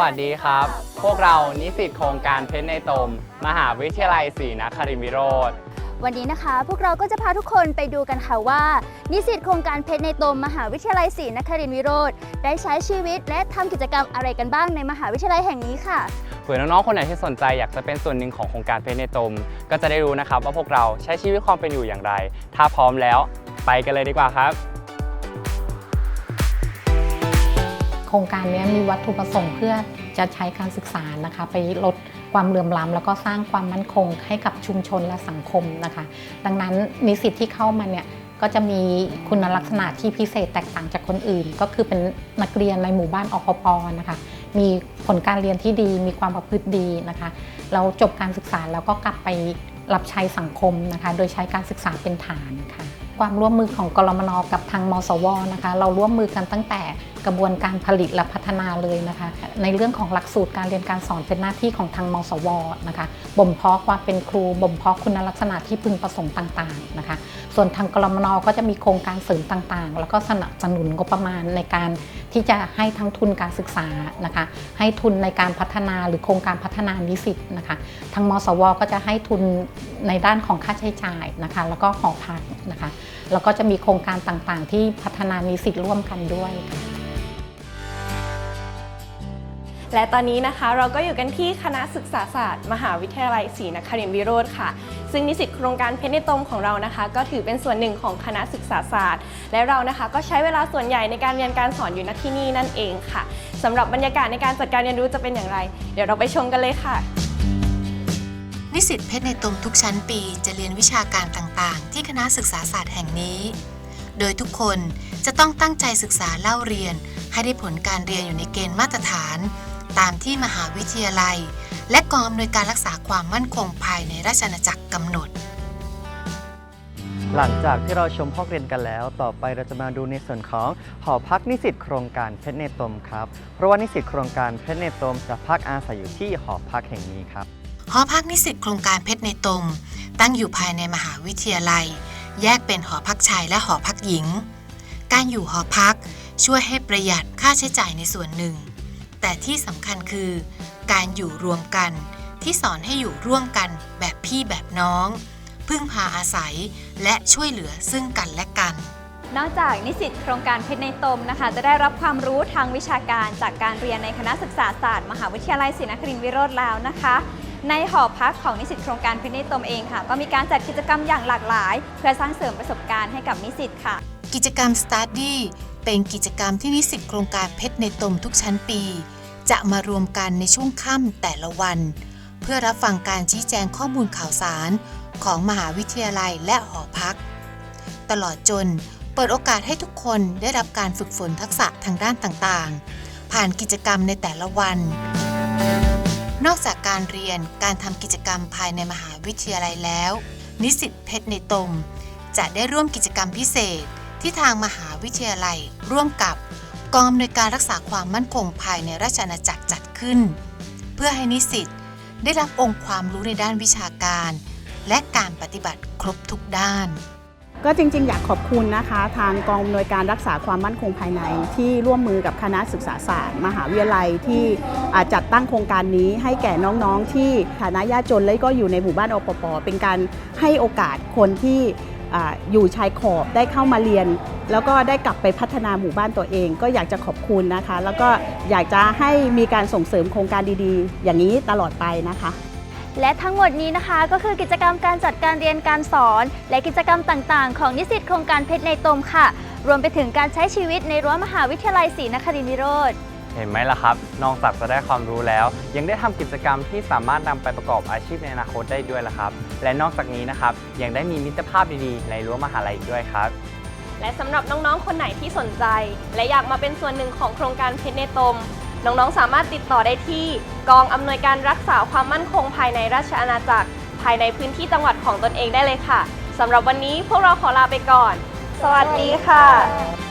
วัสดีครับ พวกเรานิสิตโครงการเพชรในตม มหาวิทยาลัยศรีนครินทร์วิโรธวันนี้นะคะ พวกเราก็จะพาทุกคนไปดูกันค่ะว่า นิสิตโครงการเพชรในตม มหาวิทยาลัยศรีนครินทร์วิโรธได้ใช้ชีวิตและทำกิจกรรมอะไรกันบ้างในมหาวิทยาลัยแห่งนี้ค่ะ เผื่อน้องๆคนไหนที่สนใจอยากจะเป็นส่วนหนึ่งของโครงการเพชรในตม ก็จะได้รู้นะครับว่าพวกเราใช้ชีวิตความเป็นอยู่อย่างไร ถ้าพร้อมแล้วไปกันเลยดีกว่าครับ โครงการนี้มีวัตถุประสงค์เพื่อจะใช้การศึกษานะคะ ไปลดความเหลื่อมล้ำแล้วก็สร้างความมั่นคงให้กับชุมชนและสังคมนะคะ ดังนั้นนิสิตที่เข้ามาเนี่ยก็จะมีคุณลักษณะที่พิเศษแตกต่างจากคนอื่น ก็คือเป็นนักเรียนในหมู่บ้านอพปนะคะ มีผลการเรียนที่ดีมีความประพฤติดีนะคะเราจบการศึกษาแล้วก็กลับไปรับใช้สังคมนะคะ โดยใช้การศึกษาเป็นฐานค่ะ ความร่วมมือของกรมนกับทางมสวนะคะ เราร่วมมือกันตั้งแต่ กระบวนการผลิตและพัฒนาเลยนะคะ ในเรื่องของหลักสูตรการเรียนการสอนเป็นหน้าที่ของทางมสวนะคะบ่มเพาะความเป็นครูบ่มเพาะคุณลักษณะที่พึงประสงค์ต่างๆนะคะ ส่วนทางกรมนก็จะมีโครงการเสริมต่างๆ แล้วก็สนับสนุนงบประมาณในการที่จะให้ทั้งทุนการศึกษานะคะ ให้ทุนในการพัฒนาหรือโครงการพัฒนานิสิตนะคะ ทางมสวก็จะให้ทุนในด้านของค่าใช้จ่ายนะคะ แล้วก็หอพักนะคะ แล้วก็จะมีโครงการต่างๆ ที่พัฒนานิสิตร่วมกันด้วยค่ะ และตอนนี้นะคะเราก็อยู่กันที่คณะศึกษาศาสตร์ มหาวิทยาลัยศรีนครินทรวิโรธค่ะ ซึ่งนิสิตโครงการเพชรในตมของเรานะคะ ก็ถือเป็นส่วนหนึ่งของคณะศึกษาศาสตร์ และเรานะคะก็ใช้เวลาส่วนใหญ่ในการเรียนการสอนอยู่ณที่นี่นั่นเองค่ะสำหรับบรรยากาศในการจัดการเรียนรู้จะเป็นอย่างไร เดี๋ยวเราไปชมกันเลยค่ะ นิสิตเพชรในตมทุกชั้นปีจะเรียนวิชาการต่างๆ ที่คณะศึกษาศาสตร์แห่งนี้ โดยทุกคนจะต้องตั้งใจศึกษาเล่าเรียน ให้ได้ผลการเรียนอยู่ในเกณฑ์มาตรฐาน ตามที่มหาวิทยาลัย และกองอำนวยการรักษาความมั่นคงภายในราชอาณาจักรกำหนด หลังจากที่เราชมห้องเรียนกันแล้ว ต่อไปเราจะมาดูในส่วนของหอพักนิสิตโครงการเพชรเนตมครับ เพราะว่านิสิตโครงการเพชรเนตมจะพักอาศัยอยู่ที่หอพักแห่งนี้ครับ หอพักนิสิตโครงการเพชรในตมตั้งอยู่ภายในมหาวิทยาลัย แยกเป็นหอพักชายและหอพักหญิง การอยู่หอพักช่วยให้ประหยัดค่าใช้จ่ายในส่วนหนึ่ง แต่ที่สำคัญคือ การอยู่รวมกัน ที่สอนให้อยู่ร่วมกันแบบพี่แบบน้อง พึ่งพาอาศัยและช่วยเหลือซึ่งกันและกันนอกจากนิสิตโครงการเพชรในตมนะคะ จะได้รับความรู้ทางวิชาการจากการเรียนในคณะศึกษาศาสตร์ มหาวิทยาลัยศรีนครินทร์วิโรธแล้วนะคะ ในหอพักของนิสิตโครงการเพชรในตมเองค่ะ ก็มีการจัดกิจกรรมอย่างหลากหลาย เพื่อสร้างเสริมประสบการณ์ให้กับนิสิตค่ะ กิจกรรม Study เป็นกิจกรรมที่นิสิตโครงการเพชรในตมทุกชั้นปี จะมารวมกันในช่วงค่ำแต่ละวัน เพื่อรับฟังการชี้แจงข้อมูลข่าวสารของมหาวิทยาลัยและหอพัก ตลอดจนเปิดโอกาสให้ทุกคนได้รับการฝึกฝนทักษะทางด้านต่างๆ ผ่านกิจกรรมในแต่ละวัน นอกจากการเรียนการทำกิจกรรมภายในมหาวิทยาลัยแล้ว นิสิตเพชรในตม จะได้ร่วมกิจกรรมพิเศษที่ทางมหาวิทยาลัยร่วมกับ กองอำนวยการรักษาความมั่นคงภายในราชอาณาจักรจัดขึ้น เพื่อให้นิสิตได้รับองค์ความรู้ในด้านวิชาการ และการปฏิบัติครบทุกด้านก็จริง ๆ อยากขอบคุณนะคะ ทางกองอำนวยการรักษาความมั่นคงภายใน ที่ร่วมมือกับคณะศึกษาศาสตร์ มหาวิทยาลัยที่จัดตั้งโครงการนี้ให้แก่น้องๆ ที่ฐานะยากจนและก็อยู่ในหมู่บ้านอปปเป็นการให้โอกาสคนที่ อยู่ชายขอบได้เข้ามาเรียน แล้วก็ได้กลับไปพัฒนาหมู่บ้านตัวเอง ก็อยากจะขอบคุณนะคะ แล้วก็อยากจะให้มีการส่งเสริมโครงการดีๆ อย่างนี้ตลอดไปนะคะ และทั้งหมดนี้นะคะก็คือกิจกรรมการจัดการเรียนการสอน และกิจกรรมต่างๆ ของนิสิตโครงการเพชรในตมค่ะ รวมไปถึงการใช้ชีวิตในรั้วมหาวิทยาลัยศรีนครินทร์วิโรธ เห็นไหมล่ะครับ นอกจากจะได้ความรู้แล้ว ยังได้ทำกิจกรรมที่สามารถนำไปประกอบอาชีพในอนาคตได้ด้วยล่ะครับ และนอกจากนี้นะครับยังได้มีมิตรภาพดีๆ ในรั้วมหาลัยอีกด้วยครับ และสำหรับน้องๆ คนไหนที่สนใจ และอยากมาเป็นส่วนหนึ่งของโครงการเพชรในตม น้องๆ สามารถติดต่อได้ที่ กองอำนวยการรักษาความมั่นคงภายในราชอาณาจักร ภายในพื้นที่จังหวัดของตนเองได้เลยค่ะสำหรับวันนี้พวกเราขอลาไปก่อน สวัสดีค่ะ